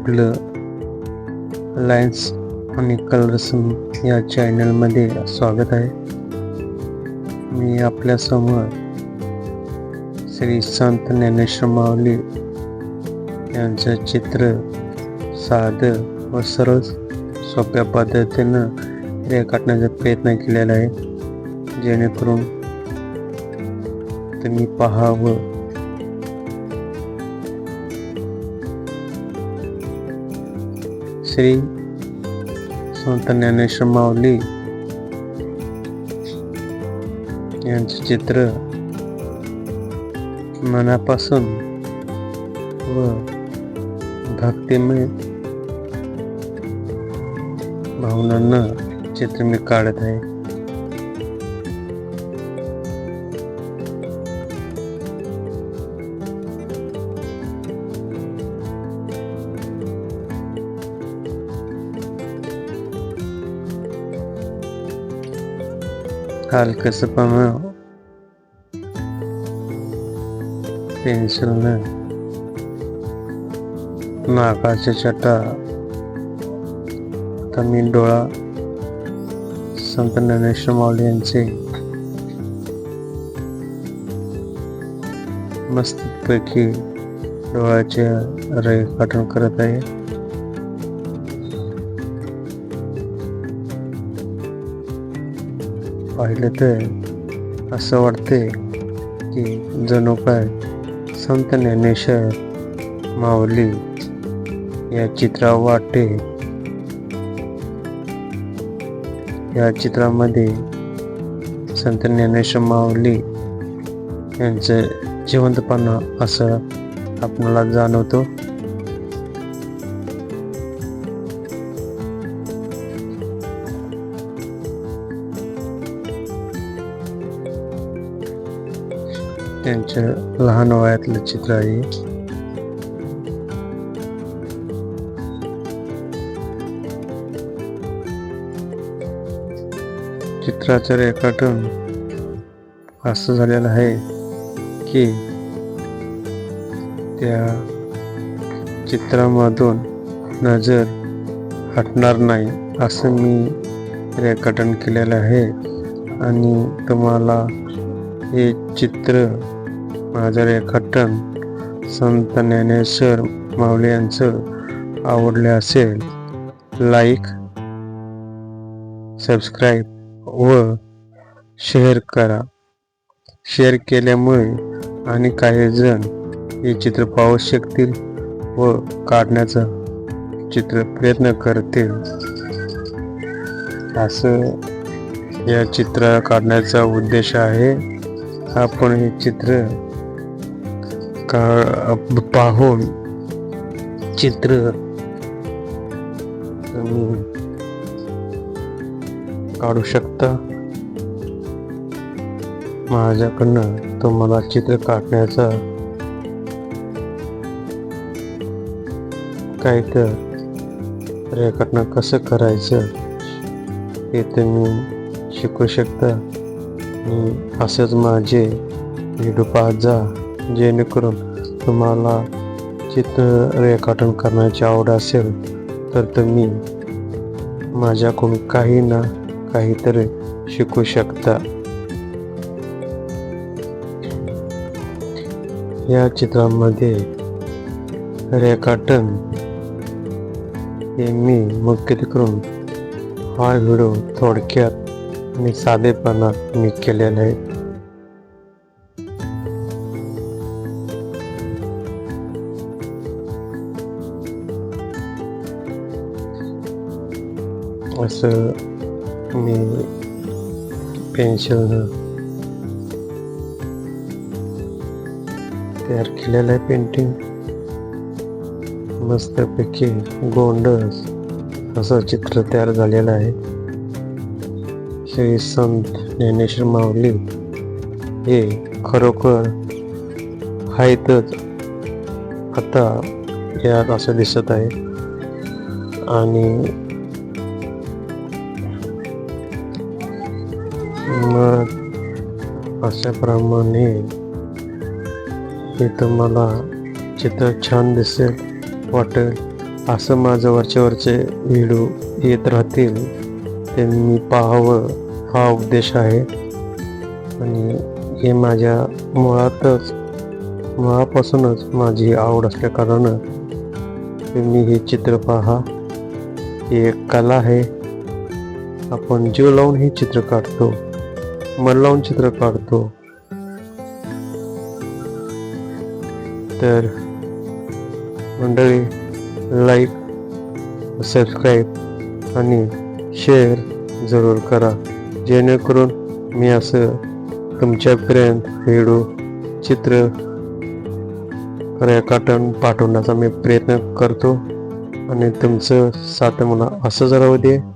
आपलं लायन्स आणि कलर्स या चॅनलमध्ये स्वागत आहे. मी आपल्यासमोर श्री संत ज्ञानेश्वर माऊली यांचं चित्र साधं व सरळ सोप्या पद्धतीनं रेखाटण्याचा प्रयत्न केलेला आहे. जेणेकरून तुम्ही पहावं श्री संत ज्ञानेश्वर माऊली यांचे चित्र मनापासून व भक्तिमय भावनांना चित्र मी काढत आहे. हलकसपणा पेन्सिलनं नाकाचे छटा. तमिळ डोळा संत ज्ञानेश्वर माऊली यांचे मस्तपैकी डोळ्याचे रेखाटन करत आहे. पाहिलं तर असं वाटते की जणू काय संत ज्ञानेश्वर माऊली या चित्रा वाटे या चित्रामध्ये संत ज्ञानेश्वर माऊली यांचं जिवंतपणा असं आपणाला जाणवतो. त्यांच्या लहान वयातलं चित्र आहे. चित्राचं रेखाटन असं झालेलं आहे की त्या चित्रामधून नजर हटणार नाही असं मी रेखाटन केलेलं आहे. आणि तुम्हाला हे चित्र माझं रेखाटन संत ज्ञानेश्वर माऊली यांचं आवडले असेल लाईक सबस्क्राईब व शेअर करा. शेअर केल्यामुळे आणि काही जण हे चित्र पाहू शकतील व काढण्याचा चित्र प्रयत्न करतील. असं या चित्र काढण्याचा उद्देश आहे. आपण हे चित्र का पाहून चित्र? तुम्ही काढू शकता? माझ्याकडनं तुम्हाला चित्र काढण्याचा काय तर रेखाटनं कसं करायचं हे तुम्ही शिकू शकता. असंच माझे व्हिडिओ पाहत जा. जेणेकरून तुम्हाला चित्र रेखाटन करण्याची आवड असेल तर तुम्ही माझ्याकडून काही ना काहीतरी शिकू शकता. या चित्रामध्ये रेखाटन हे मी मुख्यत करून हा व्हिडिओ थोडक्यात आणि साधेपणात मी केलेला आहे. असं मी पेन्सिलनं तयार केलेलं आहे पेंटिंग मस्तपैकी गोंडस असं चित्र तयार झालेलं आहे. श्री संत ज्ञानेश्वर माऊली हे खरोखर आहेतच आता यात असं दिसत आहे. आणि मग अशाप्रमाणे हे तुम्हाला चित्र छान दिसेल वाटेल. असं माझं वरचे व्हिडिओ येत राहतील ते मी पाहावं हा उद्देश आहे. आणि हे माझ्या मुळातच मुळापासूनच माझी आवड असल्या कारणानं तुम्ही हे चित्र पहा. ही एक कला आहे. आपण जीव लावून हे चित्र काढतो. मन लावून चित्र काढतो. तर मंडळी लाईक सबस्क्राईब आणि शेअर जरूर करा. जेणेकरून मी असं तुमच्यापर्यंत व्हिडिओ चित्र रेखाटन पाठवण्याचा मी प्रयत्न करतो. आणि तुमचं साथ मला असंच राहू दे.